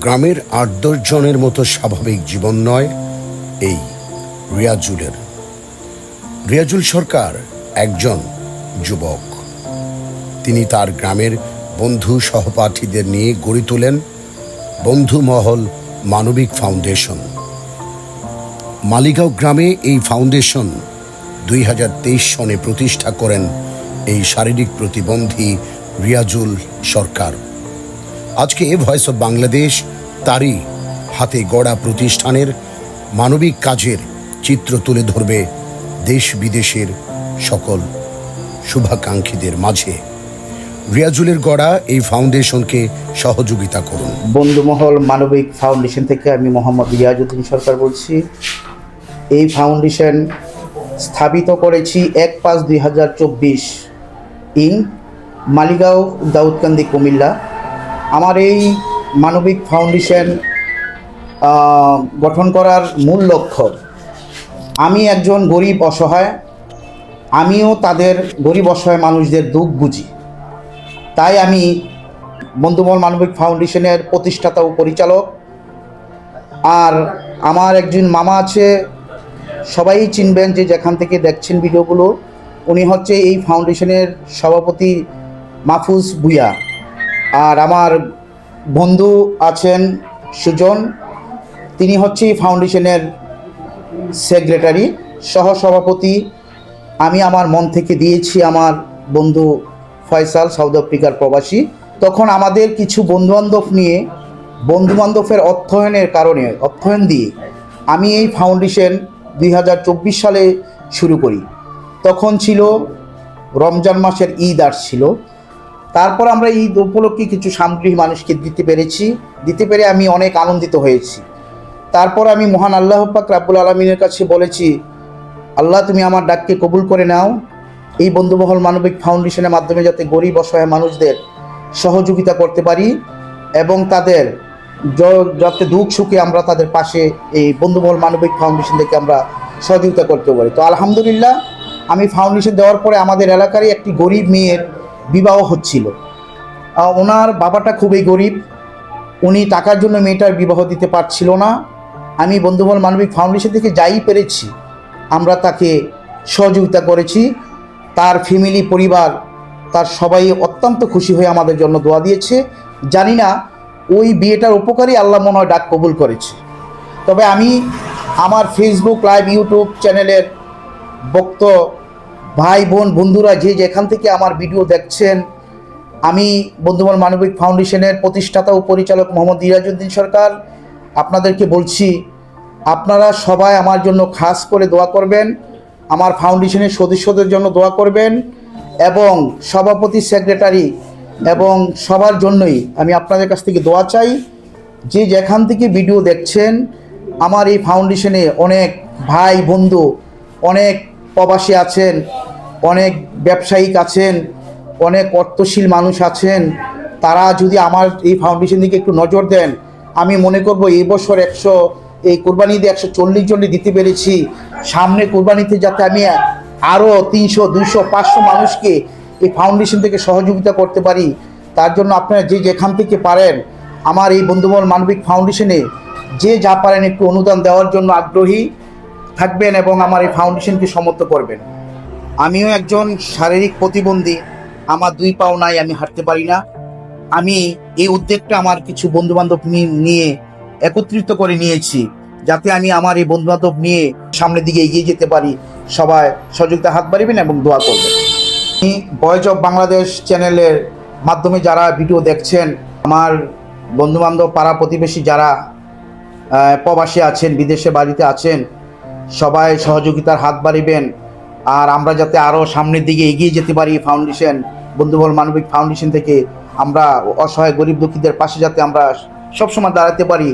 গ্রামের আট দশ জনের মতো স্বাভাবিক জীবন নয় এই রিয়াজুলের। রিয়াজুল সরকার একজন যুবক। তিনি তার গ্রামের বন্ধু সহপাঠীদের নিয়ে গড়ে তোলেন বন্ধুমহল মানবিক ফাউন্ডেশন। মালিগাঁও গ্রামে এই ফাউন্ডেশন দুই হাজার তেইশ সনে প্রতিষ্ঠা করেন এই শারীরিক প্রতিবন্ধী রিয়াজুল সরকার। আজকে ভয়েস অব বাংলাদেশ তারই হাতে গড়া প্রতিষ্ঠানের মানবিক কাজের চিত্র তুলে ধরবে দেশ বিদেশের সকল শুভাকাঙ্ক্ষীদের মাঝে। রিয়াজুলের গড়া এই ফাউন্ডেশনকে সহযোগিতা করুন। বন্ধুমহল মানবিক ফাউন্ডেশন থেকে আমি মোহাম্মদ রিয়াজউদ্দিন সরকার বলছি। এই ফাউন্ডেশন স্থাপিত করেছি এক পাঁচ দুই হাজার চব্বিশ ইন মালিগাঁও দাউদকান্দি কুমিল্লা। আমার এই মানবিক ফাউন্ডেশন গঠন করার মূল লক্ষ্য, আমি একজন গরিব অসহায়, আমিও তাদের গরিব অসহায় মানুষদের দুঃখ বুঝি। তাই আমি বন্ধুমল মানবিক ফাউন্ডেশনের প্রতিষ্ঠাতা ও পরিচালক আর আমার একজন মামা আছে, সবাই চিনবেন যে যেখান থেকে দেখছেন ভিডিওগুলো, উনি হচ্ছে এই ফাউন্ডেশনের সভাপতি মাহফুজ ভুইয়া। আর আমার বন্ধু আছেন সুজন, তিনি হচ্ছে ফাউন্ডেশনের সেক্রেটারি, সহসভাপতি। আমি আমার মন থেকে দিয়েছি আমার বন্ধু ফয়সাল, সাউথ আফ্রিকার প্রবাসী। তখন আমাদের কিছু বন্ধুবান্ধব নিয়ে, বন্ধুবান্ধবের অর্থায়নের কারণে অর্থায়ন দিয়ে আমি এই ফাউন্ডেশন দুই হাজার চব্বিশ সালে শুরু করি। তখন ছিল রমজান মাসের ঈদ আসছিল। তারপর আমরা ঈদ উপলক্ষে কিছু সামগ্রী মানুষকে দিতে পেরেছি। দিতে পেরে আমি অনেক আনন্দিত হয়েছি। তারপর আমি মহান আল্লাহ পাক রাব্বুল আলমিনের কাছে বলেছি, আল্লাহ, তুমি আমার ডাককে কবুল করে নাও। এই বন্ধুমহল মানবিক ফাউন্ডেশনের মাধ্যমে যাতে গরিব, অসহায় মানুষদের সহযোগিতা করতে পারি এবং তাদের যাতে দুঃখ সুখে আমরা তাদের পাশে এই বন্ধুমহল মানবিক ফাউন্ডেশন থেকে আমরা সহযোগিতা করতে পারি। তো আলহামদুলিল্লাহ, আমি ফাউন্ডেশন দেওয়ার পরে আমাদের এলাকারই একটি গরিব মেয়ের বিবাহ হচ্ছিল। ওনার বাবাটা খুবই গরিব। উনি টাকার জন্য মেয়েটার বিবাহ দিতে পারছিল না। আমি বন্ধুবল মানবিক ফাউন্ডেশন থেকে যাই পেরেছি, আমরা তাকে সহযোগিতা করেছি। তার ফ্যামিলি, পরিবার, তার সবাই অত্যন্ত খুশি হয়ে আমাদের জন্য দোয়া দিয়েছে। জানি না, ওই বিয়েটার উপকারী আল্লাহ মনে হয় ডাক কবুল করেছে। তবে আমি আমার ফেসবুক লাইভ ইউটিউব চ্যানেলের বক্ত ভাই, বোন, বন্ধুরা যে যেখান থেকে আমার ভিডিও দেখছেন, আমি বন্ধুমল মানবিক ফাউন্ডেশনের প্রতিষ্ঠাতা ও পরিচালক মোহাম্মদ ইরাজউদ্দিন সরকার। আপনাদেরকে বলছি, আপনারা সবাই আমার জন্য খাস করে দোয়া করবেন, আমার ফাউন্ডেশনের সদস্যদের জন্য দোয়া করবেন এবং সভাপতি, সেক্রেটারি এবং সবার জন্যই আমি আপনাদের কাছ থেকে দোয়া চাই। যে যেখান থেকে ভিডিও দেখছেন, আমার এই ফাউন্ডেশনে অনেক ভাই, বন্ধু, অনেক প্রবাসী আছেন, অনেক ব্যবসায়িক আছেন, অনেক অর্থশীল মানুষ আছেন, তারা যদি আমার এই ফাউন্ডেশন দিকে একটু নজর দেন, আমি মনে করব এই বছর একশো, এই কোরবানিতে একশো চল্লিশ জনই দিতে পেরেছি। সামনে কোরবানিতে যাতে আমি আরও তিনশো, দুইশো, পাঁচশো মানুষকে এই ফাউন্ডেশন থেকে সহযোগিতা করতে পারি, তার জন্য আপনারা যে যেখান থেকে পারেন, আমার এই বন্ধুমল মানবিক ফাউন্ডেশনে যে যা পারেন একটু অনুদান দেওয়ার জন্য আগ্রহী। থাকবেন এবং আমার এই ফাউন্ডেশনকে সমর্থ করবেন। আমিও একজন শারীরিক প্রতিবন্ধী, আমার দুই পাও নাই, আমি হাঁটতে পারি না। আমি এই উদ্যোগটা আমার কিছু বন্ধু বান্ধব নিয়ে একত্রিত করে নিয়েছি, যাতে আমি আমার এই বন্ধু বান্ধব নিয়ে সামনের দিকে এগিয়ে যেতে পারি। সবাই সহযোগিতা হাত বাড়িবেন এবং দোয়া করবেন। আমি ভয়েস অফ বাংলাদেশ চ্যানেলের মাধ্যমে যারা ভিডিও দেখছেন, আমার বন্ধু বান্ধব পাড়া প্রতিবেশী যারা প্রবাসী আছেন, বিদেশে বাড়িতে আছেন সবাই সহযোগিতার হাত বাড়িবেন। আর আমরা যাতে আরও সামনের দিকে এগিয়ে যেতে পারি ফাউন্ডেশন বন্ধুবল মানবিক ফাউন্ডেশন থেকে আমরা অসহায় গরিব দুঃখীদের পাশে যাতে আমরা সবসময় দাঁড়াতে পারি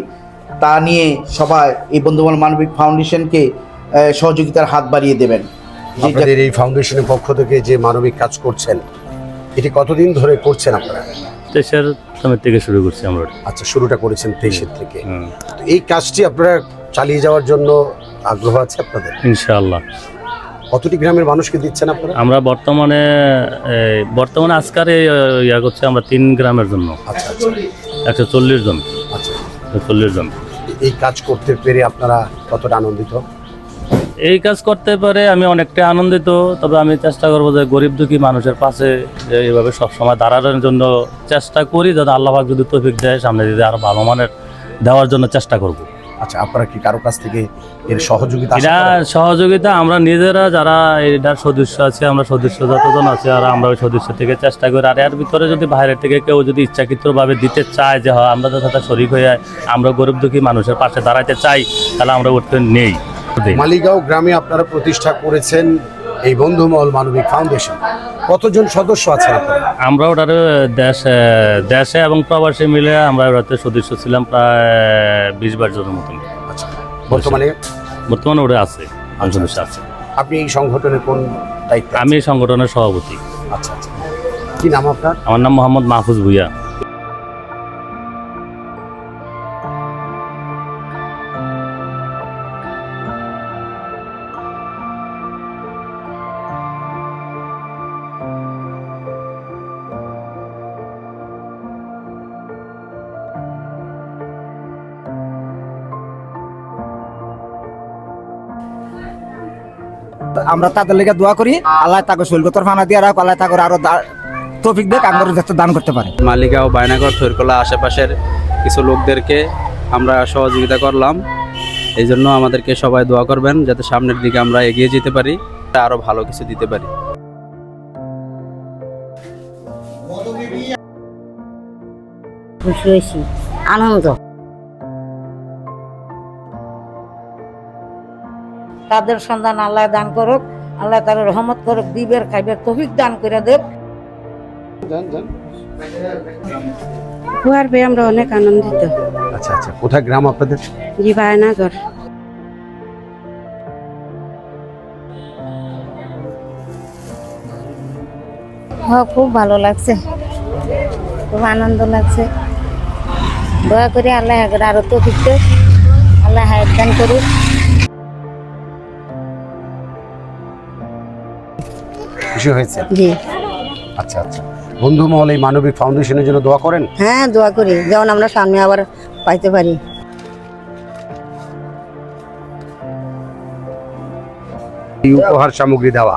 তা নিয়ে সবাই এই বন্ধুবল মানবিক ফাউন্ডেশনকে সহযোগিতার হাত বাড়িয়ে দেবেন। আপনাদের এই ফাউন্ডেশনের পক্ষ থেকে যে মানবিক কাজ করছেন এটি কতদিন ধরে করছেন আপনারা? থেকে শুরু করছি আমরা। আচ্ছা শুরুটা করেছেন তেইশের থেকে। তো এই কাজটি আপনারা চালিয়ে যাওয়ার জন্য আগ্রহ আছে আপনাদের? ইনশাআল্লাহ। কতটি গ্রামের মানুষকে দিচ্ছেন আপনারা? আমরা বর্তমানে এই, বর্তমানে আজকার ইয়া করছি আমরা তিন গ্রামের জন্য। আচ্ছা আচ্ছা। একশো চল্লিশ জন। আচ্ছা। চল্লিশ জন। এই কাজ করতে পেরে আপনারা কতটা আনন্দিত? এই কাজ করতে পারে আমি অনেকটাই আনন্দিত তবে আমি চেষ্টা করব যে গরিব দুঃখী মানুষের পাশে এইভাবে সবসময় দাঁড়ানোর জন্য চেষ্টা করি যাতে আল্লাহ যদি তৌফিক দেয় সামনে যদি আরও ভালো মানের দেওয়ার জন্য চেষ্টা করব। আচ্ছা আপনারা কি কারও কাছ থেকে এর সহযোগিতা এটা সহযোগিতা আমরা নিজেরা যারা এটার সদস্য আছে আমরা সদস্য যতজন আছে আর আমরা ওই সদস্য থেকে চেষ্টা করি। আর এর ভিতরে যদি বাইরের থেকে কেউ যদি ইচ্ছাকৃতভাবে দিতে চায় যে হ্যাঁ আমরা যথাযথ শরিক হয়ে আমরা গরিব দুঃখী মানুষের পাশে দাঁড়াতে চাই তাহলে আমরা ওর নেই। মালিগাঁও গ্রামে আপনারা প্রতিষ্ঠা করেছেন এই বন্ধুমহল মানবিক ফাউন্ডেশন। কতজন সদস্য আছে আমরা ওটার দেশে দেশে এবং প্রবাসী মিলে আমরা ওটাতে সদস্য ছিলাম প্রায় বিশ বার জনের মতন। আচ্ছা বর্তমানে? বর্তমানে ওটা আছে সদস্য আছে। আপনি এই সংগঠনের কোন দায়িত্ব আমি এই সংগঠনের সভাপতি। আচ্ছা আচ্ছা। কি নাম আপনার? আমার নাম মোহাম্মদ মাহফুজ ভুইয়া। আমরা তাদের লেগে দোয়া করি আল্লাহ তাকে শৈলগতর ফানা দিয়ে রাখ আল্লাহ তাকে আরও দা- তৌফিক দেখ আমরা যাতে দান করতে পারে। মালিকা ও বায়নাগর থৈরকলা আশেপাশের কিছু লোকদেরকে আমরা সহযোগিতা করলাম। এই জন্য আমাদেরকে সবাই দোয়া করবেন যাতে সামনের দিকে আমরা এগিয়ে যেতে পারি তা আরও ভালো কিছু দিতে পারি। খুশি হয়েছি। আনন্দ তাদের সন্ধান আল্লাহ দান করুক আল্লাহ তার রহমত করুক দিবের খাইবের তফিক দান করে দেব। হওয়ার পেয়ে আমরা অনেক আনন্দিত। আচ্ছা আচ্ছা। কোথায় গ্রাম আপনাদের? জি বায়নাগর। হ্যাঁ খুব ভালো লাগছে। খুব আনন্দ লাগছে। দয়া করে আল্লাহ আরও তফিক দেব আল্লাহ হায়াত দান করুক। খুশি হয়েছে? জি। আচ্ছা আচ্ছা। বন্ধুমহল এই মানবিক ফাউন্ডেশনের জন্য দোয়া করেন? হ্যাঁ দোয়া করি। যেমন আমরা সামনে আবার পাইতে পারি। এই উপহার সামগ্রী দেওয়া।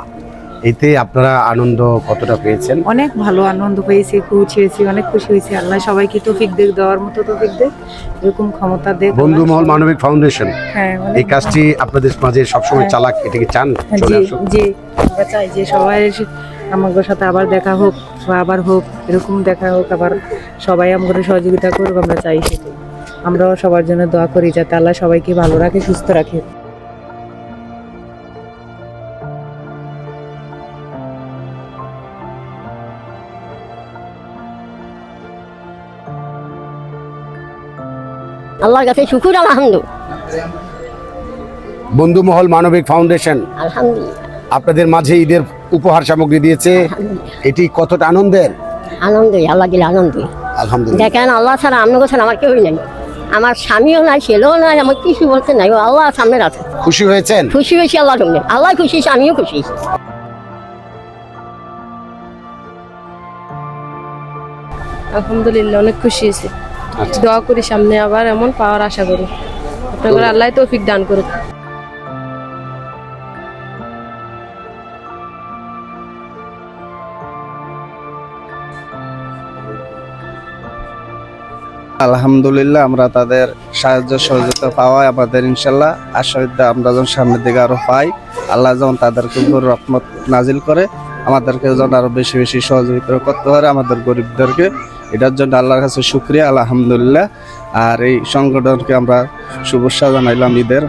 এতে আপনারা আনন্দ কতটা পেয়েছেন? অনেক ভালো আনন্দ পেয়েছি হয়েছি অনেক খুশি হয়েছি। আল্লাহ সবাইকে তৌফিক দেখ দেওয়ার মতো তৌফিক দেখ এরকম ক্ষমতা দেখ। বন্ধুমহল মানবিক ফাউন্ডেশন। হ্যাঁ এই কাজটি আপনাদের মাঝে সবসময় হ্যাঁ। চালাক এটা কি চান? চলে জি জি আমরা চাই যে সবাই আমাদের সাথে আবার দেখা হোক বা আবার হোক এরকম দেখা হোক আবার সবাই আমাদের সহযোগিতা করুক আমরা চাই সেটাই। আমরাও সবার জন্য দোয়া করি যাতে আল্লাহ সবাইকে ভালো রাখে সুস্থ রাখে। আল্লাহর কাছে শুকুর আলহামদু বন্ধুমহল মানবিক ফাউন্ডেশন আলহামদুলিল্লাহ। আপনাদের মাঝে ঈদের উপহার সামগ্রী দিয়েছে। এটি কতটা আনন্দের? আনন্দই আল্লাহ দিলে আনন্দই আলহামদুলিল্লাহ। দেখেন আল্লাহ ছাড়া আপনাকে ছাড়া আমার কেউই নাই। আমার স্বামীও নাই ছেলেও নাই আমার কিছু বলতে নাই। ও আল্লাহ সামনে আছে খুশি হয়েছেন? খুশি হয়েছি আল্লাহ সঙ্গে আল্লাহ খুশি হয়েছে, আমিও খুশি। হয়েছি। আলহামদুলিল্লাহ অনেক খুশি হয়েছি। দোয়া করি সামনে আবার এমন পাওয়ার আশা করি। আপনাদের আল্লাহ তৌফিক দান করুক। আলহামদুলিল্লাহ আমরা তাদের সাহায্য সহযোগিতা পাওয়ায় আমাদের ইনশাল্লাহ। আশাবিদ্যা আমরা যখন সামনের দিকে আরও পাই আল্লাহ যখন তাদেরকে উপর রহমত নাজিল করে আমাদেরকে যেন আরও বেশি বেশি সহযোগিতা করতে পারে আমাদের গরিবদেরকে। এটার জন্য আল্লাহর কাছে শুক্রিয়া আলহামদুলিল্লাহ। আর এই সংগঠনকে আমরা শুভেচ্ছা জানাইলাম ঈদের।